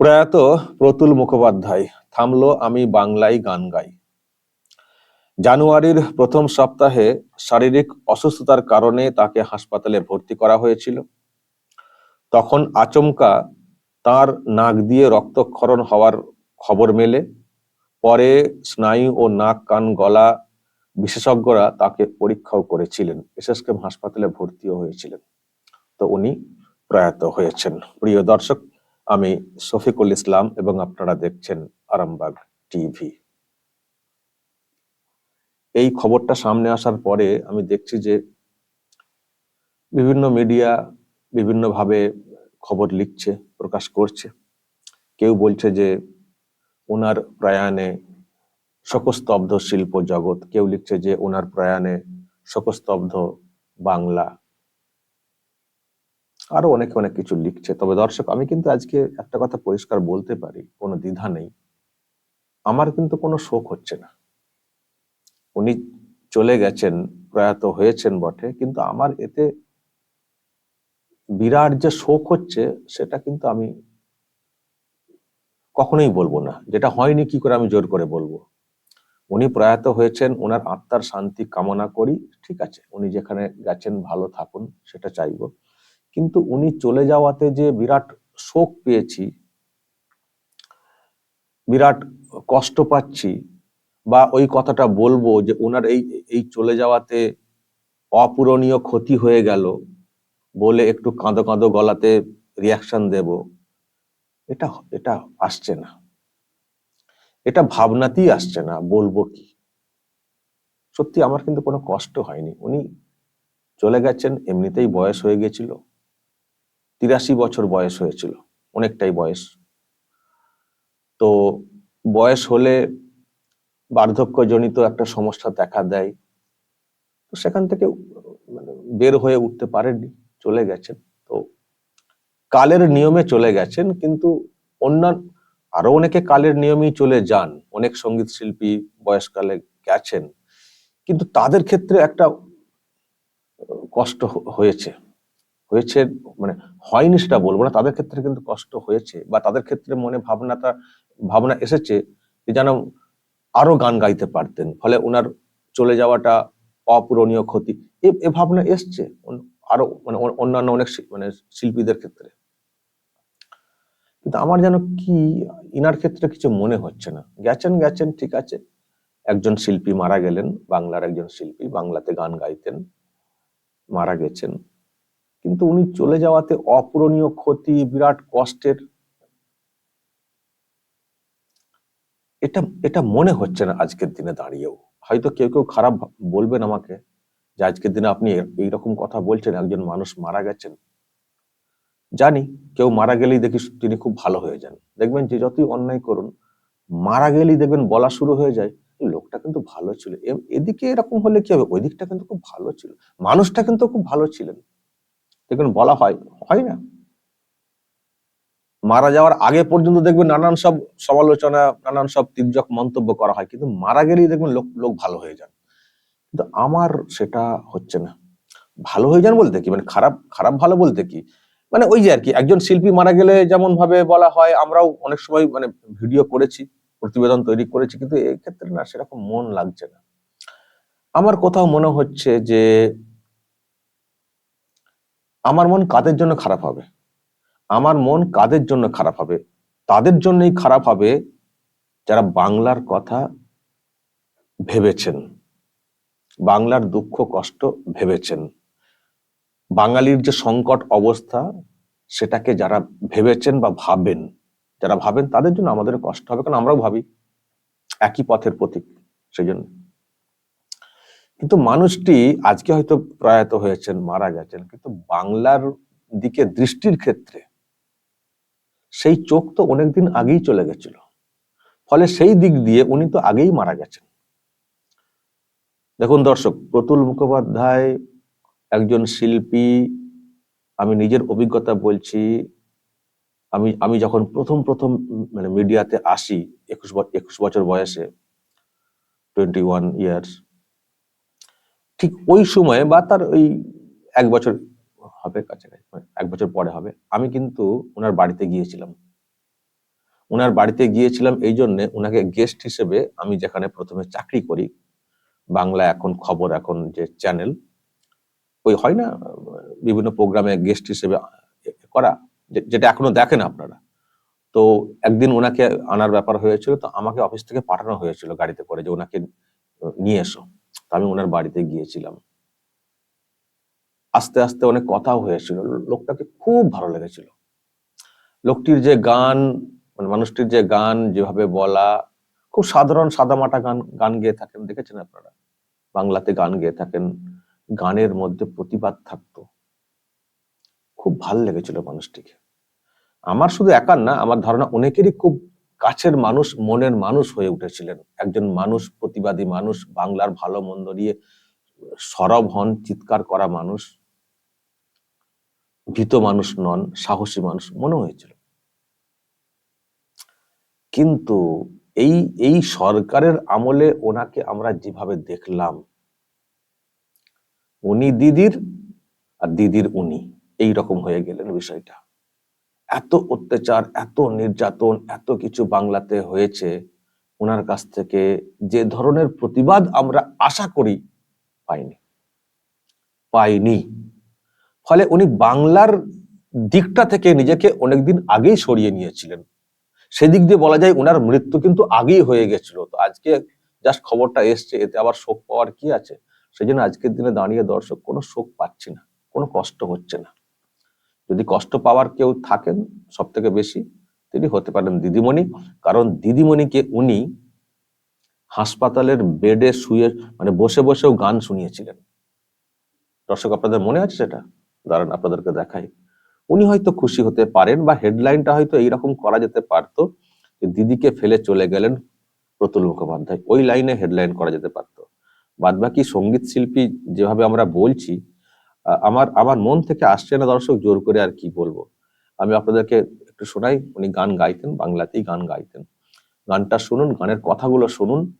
প্রয়াত প্রতুল মুখোপাধ্যায়, থামলো আমি বাংলায় গান গাই। জানুয়ারির প্রথম সপ্তাহে শারীরিক অসুস্থতার কারণে তাকে হাসপাতালে ভর্তি করা হয়েছিল। তখন আচমকা তার নাক দিয়ে রক্তক্ষরণ হওয়ার খবর মেলে। পরে স্নায়ু ও নাক, কান, গলা বিশেষজ্ঞরা তাকে পরীক্ষাও করেছিলেন এসএসকেম হাসপাতালে ভর্তিও হয়েছিলেন। তো উনি প্রয়াত হয়েছেন। প্রিয় দর্শক আমি শফিকুল ইসলাম এবং আপনারা দেখছেন আরামবাগ টিভি। এই খবরটা সামনে আসার পরে আমি দেখছি যে বিভিন্ন মিডিয়া বিভিন্নভাবে খবর লিখছে, প্রকাশ করছে। কেউ বলছে যে ওনার প্রয়াণে শোকস্তব্ধ শিল্প জগৎ কেউ লিখছে যে ওনার প্রয়াণে শোকস্তব্ধ বাংলা আরও অনেকে অনেক কিছু লিখছে। তবে দর্শক, আমি কিন্তু আজকে একটা কথা পরিষ্কার বলতে পারি, কোনো দ্বিধা নেই। আমার কিন্তু কোনো শোক হচ্ছে না। উনি চলে গেছেন, প্রয়াত হয়েছেন বটে, কিন্তু আমার এতে বিরাট যে শোক হচ্ছে, সেটা কিন্তু আমি কখনোই বলব না। যেটা হয়নি, কি করে আমি জোর করে বলব? উনি প্রয়াত হয়েছেন ওনার আত্মার শান্তি কামনা করি, ঠিক আছে? উনি যেখানে গেছেন, ভালো থাকুন, সেটা চাইব। কিন্তু উনি চলে যাওয়াতে যে বিরাট শোক পেয়েছি, বিরাট কষ্ট পাচ্ছি বা ওই কথাটা বলব যে ওনার এই এই চলে যাওয়াতে অপূরণীয় ক্ষতি হয়ে গেল বলে একটু কাঁদো কাঁদো গলাতে রিয়াকশন দেব, এটা এটা আসছে না। এটা ভাবনাতেই আসছে না, বলব কি? সত্যি আমার কিন্তু কোনো কষ্ট হয়নি। উনি চলে গেছেন, এমনিতেই বয়স হয়ে গেছিল। তিরাশি বছর বয়স হয়েছিল, অনেকটাই বয়স। তো বয়স হলে বার্ধক্যজনিত একটা সমস্যা দেখা দেয়। তো সেখান থেকে মানে বের হয়ে উঠতে পারেননি, চলে গেছেন। তো কালের নিয়মে চলে গেছেন, কিন্তু অন্যান্য আরও অনেকে কালের নিয়মেই চলে যান। অনেক সংগীত শিল্পী বয়সকালে গেছেন, কিন্তু তাদের ক্ষেত্রে একটা কষ্ট হয়েছে। হয়েছে মানে হয়নি সেটা বলব না, তাদের ক্ষেত্রে কিন্তু কষ্ট হয়েছে বা তাদের ক্ষেত্রে মনে ভাবনাটা, ভাবনা এসেছে যে যেন আরও গান গাইতে পারতেন, ফলে ওনার চলে যাওয়াটা অপূরণীয় ক্ষতি। এ ভাবনা এসছে আরও মানে অন্যান্য অনেক মানে শিল্পীদের ক্ষেত্রে। কিন্তু আমার যেন কি, ইনার ক্ষেত্রে কিছু মনে হচ্ছে না। গেছেন গেছেন, ঠিক আছে। একজন শিল্পী মারা গেলেন, বাংলার একজন শিল্পী, বাংলাতে গান গাইতেন, মারা গেছেন। কিন্তু উনি চলে যাওয়াতে অপূরণীয় ক্ষতি, বিরাট কষ্টের। এটা এটা মনে হচ্ছে না আজকের দিনে দাঁড়িয়েও। হয়তো কেউ কেউ খারাপ বলবেন আমাকে যে আজকের দিনে আপনি এইরকম কথা বলছেন, একজন মানুষ মারা গেছেন। জানি, কেউ মারা গেলেই দেখি তিনি খুব ভালো হয়ে যান। দেখবেন যে যতই অন্যায় করুন, মারা গেলেই দেখবেন বলা শুরু হয়ে যায় লোকটা কিন্তু ভালো ছিল। এদিকে এরকম হলে কি হবে? ওই দিকটা কিন্তু খুব ভালো ছিল। মানুষটা কিন্তু খুব ভালো ছিলেন। দেখবেন বলা হয় হয় না। মারা যাওয়ার আগে পর্যন্ত দেখবেন নানান সব সমালোচনা, নানান সব তির্যক মন্তব্য করা হয়, কিন্তু মারা গেলেই দেখবেন লোক লোক ভালো হয়ে যান। কিন্তু আমার সেটা হচ্ছে না। ভালো হয়ে যান বলতে কি? মানে খারাপ খারাপ ভালো বলতে কি? মানে ওই যে আর কি, একজন শিল্পী মারা গেলে যেমন ভাবে বলা হয়, আমরাও অনেক সময় মানে ভিডিও করেছি, প্রতিবেদন তৈরি করেছি, কিন্তু এক্ষেত্রে না সেরকম মন লাগছে না। আমার কোথাও মনে হচ্ছে যে আমার মন কাদের জন্য খারাপ হবে? আমার মন কাদের জন্য খারাপ হবে? তাদের জন্যই খারাপ হবে যারা বাংলার কথা ভেবেছেন। বাংলার দুঃখ, কষ্ট ভেবেছেন। বাঙালির যে সংকট অবস্থা, সেটাকে যারা ভেবেছেন বা ভাবেন, যারা ভাবেন তাদের জন্য আমাদের কষ্ট হবে, কারণ আমরাও ভাবি একই পথের প্রতীক সেই জন্য কিন্তু মানুষটি আজকে হয়তো প্রয়াত হয়েছেন, মারা গেছেন, কিন্তু বাংলার দিকে দৃষ্টির ক্ষেত্রে সেই চোখ তো অনেকদিন আগেই চলে গেছিল। ফলে সেই দিক দিয়ে উনি তো আগেই মারা গেছেন। দেখুন দর্শক, প্রতুল মুখোপাধ্যায় একজন শিল্পী, আমি নিজের অভিজ্ঞতা বলছি, আমি আমি যখন প্রথম প্রথম মানে মিডিয়াতে আসি, একুশ একুশ বছর বয়সে টোয়েন্টি ওয়ান ইয়ার্স ঠিক ওই সময়ে বা তার ওই এক বছর হবে কাছাকাছি মানে এক বছর পরে হবে, আমি কিন্তু ওনার বাড়িতে গিয়েছিলাম। ওনার বাড়িতে গিয়েছিলাম এই জন্যে ওনাকে গেস্ট হিসেবে আমি যেখানে প্রথমে চাকরি করি, বাংলা এখন খবর, এখন যে চ্যানেল ওই হয় না, বিভিন্ন প্রোগ্রামে গেস্ট হিসেবে করা যেটা এখনও দেখেন আপনারা। তো একদিন ওনাকে আনার ব্যাপার হয়েছিল, তো আমাকে অফিস থেকে পাঠানো হয়েছিল গাড়িতে করে যে ওনাকে নিয়ে এসো। আমি ওনার বাড়িতে গিয়েছিলাম। আস্তে আস্তে অনেক কথাও হয়েছিল। লোকটাকে খুব ভালো লেগেছিল। লোকটির যে গান মানে মানুষটির যে গান, যেভাবে বলা, খুব সাধারণ সাদামাটা গান গান গেয়ে থাকেন। দেখেছেন আপনারা? বাংলাতে গান গেয়ে থাকেন। গানের মধ্যে প্রতিবাদ থাকতো। খুব ভালো লেগেছিল মানুষটিকে। আমার শুধু একার না, আমার ধারণা অনেকেরই খুব কাছের মানুষ মনের মানুষ হয়ে উঠেছিলেন। একজন মানুষ, প্রতিবাদী মানুষ, বাংলার ভালো মন্দ নিয়ে সরব হন, চিৎকার করা মানুষ, ভীত মানুষ নন, সাহসী মানুষ, মনে হয়েছিল। কিন্তু এই এই সরকারের আমলে ওনাকে আমরা যেভাবে দেখলাম, উনি দিদির আর দিদির উনি, এই রকম হয়ে গেলেন বিষয়টা। এত অত্যাচার, এত নির্যাতন, এত কিছু বাংলাতে হয়েছে ওনার কাছ থেকে যে ধরনের প্রতিবাদ আমরা আশা করি পাইনি। পাইনি। ফলে উনি বাংলার দিকটা থেকে নিজেকে অনেকদিন আগেই সরিয়ে নিয়েছিলেন। সেদিক দিয়ে বলা যায় ওনার মৃত্যু কিন্তু আগেই হয়ে গেছিল। তো আজকে জাস্ট খবরটা এসছে, এতে আবার শোক পাওয়ার কি আছে? সেই জন্য আজকের দিনে দাঁড়িয়ে দর্শক কোনো শোক পাচ্ছি না, কোনো কষ্ট হচ্ছে না। যদি কষ্ট পাওয়ার কেউ থাকেন সব থেকে বেশি, তিনি হতে পারেন দিদিমণি। কারণ দিদিমণিকে উনি হাসপাতালের বেডে শুয়ে মানে বসে বসেও গান শুনিয়েছিলেন। দর্শক, আপনাদের মনে আছে সেটা? দাঁড়ান, আপনাদেরকে দেখাই। উনি হয়তো খুশি হতে পারেন বা হেডলাইনটা হয়তো এইরকম করা যেতে পারতো যে দিদিকে ফেলে চলে গেলেন প্রতুল মুখোপাধ্যায়। ওই লাইনে হেডলাইন করা যেতে পারতো। বাদবাকি সংগীত শিল্পী যেভাবে আমরা বলছি আমার আমার মন থেকে আসছে না দর্শক জোর করে আর কি বলব। আমি আপনাদেরকে একটু শোনাই, উনি গান গাইতেন, বাংলাতেই গান গাইতেন। গানটা শুনুন, গানের কথাগুলো শুনুন।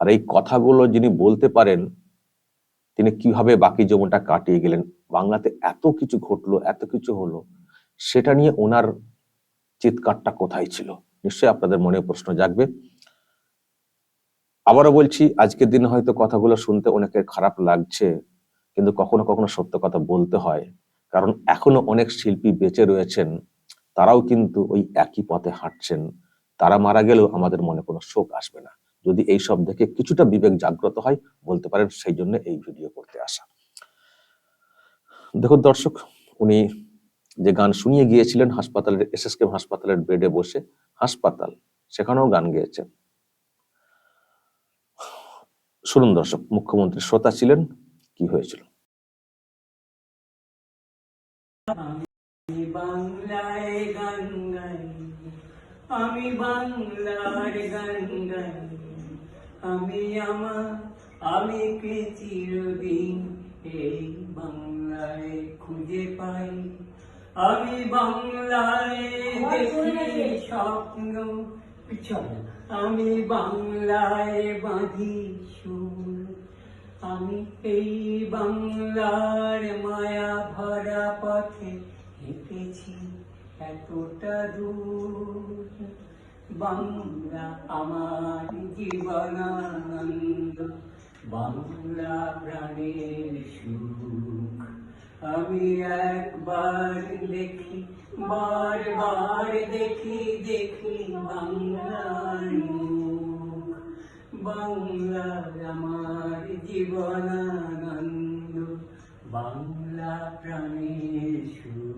আর এই কথাগুলো যিনি বলতে পারেন, তিনি কীভাবে বাকি জীবনটা কাটিয়ে গেলেন, বাংলাতে এত কিছু ঘটলো, এত কিছু হলো, সেটা নিয়ে ওনার চিৎকারটা কোথায় ছিল? নিশ্চয়ই আপনাদের মনে প্রশ্ন জাগবে। আবারও বলছি, আজকের দিনে হয়তো কথাগুলো শুনতে অনেকের খারাপ লাগছে। কিন্তু কখনো কখনো সত্য কথা বলতে হয়। কারণ এখনও অনেক শিল্পী বেঁচে রয়েছেন, তারাও কিন্তু ওই একই পথে হাঁটছেন। তারা মারা গেলেও আমাদের মনে কোনো শোক আসবে না। যদি এই সব দেখে কিছুটা বিবেক জাগ্রত হয়, বলতে পারেন সেই জন্য এই ভিডিও করতে আসা। দেখুন দর্শক, উনি যে গান শুনিয়ে গিয়েছিলেন হাসপাতালের এস এস এসএসকে হাসপাতালের বেডে বসে, হাসপাতাল, সেখানেও গান গেয়েছেন। শুনুন দর্শক, মুখ্যমন্ত্রী শ্রোতা ছিলেন, কি হয়েছিল? আমি বাংলায় গান গাই আমি বাংলার গান গাই। আমি আমার আমি কে চিরদিন এই বাংলায় খুঁজে পাই। আমি বাংলায় দেখি স্বপ্ন আমি বাংলায় বাঁধি সুর। আমি এই বাংলার মায়া ভরা পথে হেঁটেছি এতটা দূর বাংলা আমার জীবনানন্দ, বাংলা প্রাণের সুখ। আমি একবার দেখি, বারবার দেখি দেখি বাংলার বাংলা আমার জীবনানন্দ, বাংলা প্রাণের সুখ।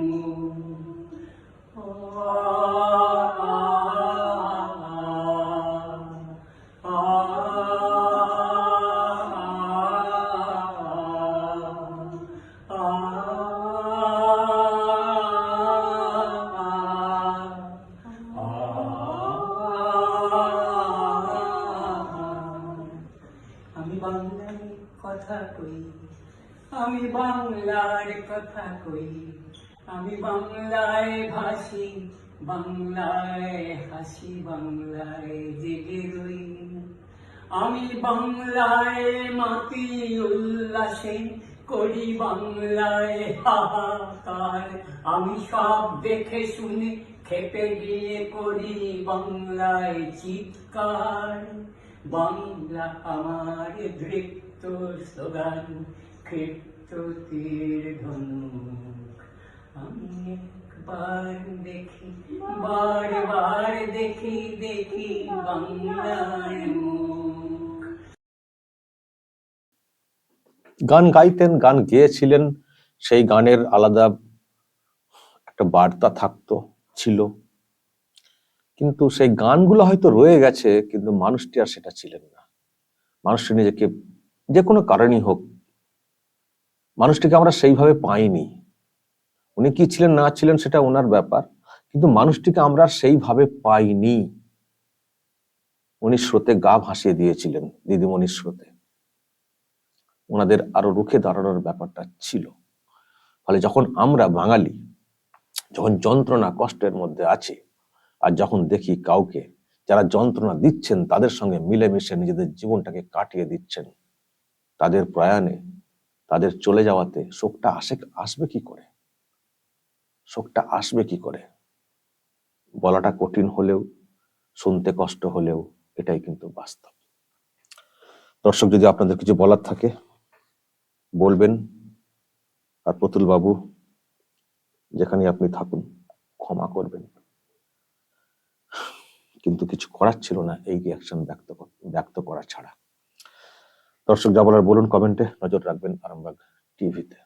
কই আমি বাংলার কথা কই। আমি বাংলায় ভাসি, বাংলায় হাসি, বাংলায় জেগে রই। আমি বাংলায় মাতি উল্লাসে করি, বাংলায় হাহাকার। আমি সব দেখে শুনে খেপে গিয়ে করি বাংলায় চিৎকার। বাংলা আমার দৃপ্ত স্লোগান ক্ষিপ্ত তীর ধনুক। আমি একবার দেখি, বারবার দেখি দেখি বাংলার গান গাইতেন, গান গেয়েছিলেন, সেই গানের আলাদা একটা বার্তা থাকতো, ছিল। কিন্তু সেই গানগুলো হয়তো রয়ে গেছে, কিন্তু মানুষটি আর সেটা ছিলেন না। মানুষটি নিজেকে যে কোনো কারণই হোক, মানুষটিকে আমরা সেইভাবে পাইনি। উনি কি ছিলেন, না ছিলেন সেটা ওনার ব্যাপার, কিন্তু মানুষটিকে আমরা সেইভাবে পাইনি। উনি স্রোতে গা ভাসিয়ে দিয়েছিলেন দিদিমণির স্রোতে। ওনাদের আরও রুখে দাঁড়ানোর ব্যাপারটা ছিল। ফলে যখন আমরা বাঙালি, যখন যন্ত্রণা কষ্টের মধ্যে আছে, আর যখন দেখি কাউকে যারা যন্ত্রণা দিচ্ছেন, তাদের সঙ্গে মিলেমিশে নিজেদের জীবনটাকে কাটিয়ে দিচ্ছেন তাদের প্রয়াণে, তাদের চলে যাওয়াতে শোকটা আসে, আসবে কি করে? শোকটা আসবে কি করে? বলাটা কঠিন হলেও, শুনতে কষ্ট হলেও এটাই কিন্তু বাস্তব। দর্শক, যদি আপনাদের কিছু বলার থাকে, বলবেন। আর প্রতুল বাবু যেখানে আপনি থাকুন, ক্ষমা করবেন। কিন্তু কিছু করার ছিল না, এই রিয়াকশন ব্যক্ত ব্যক্ত করা ছাড়া। দর্শক যা বলার বলুন কমেন্টে নজর রাখবেন আরামবাগ টিভিতে।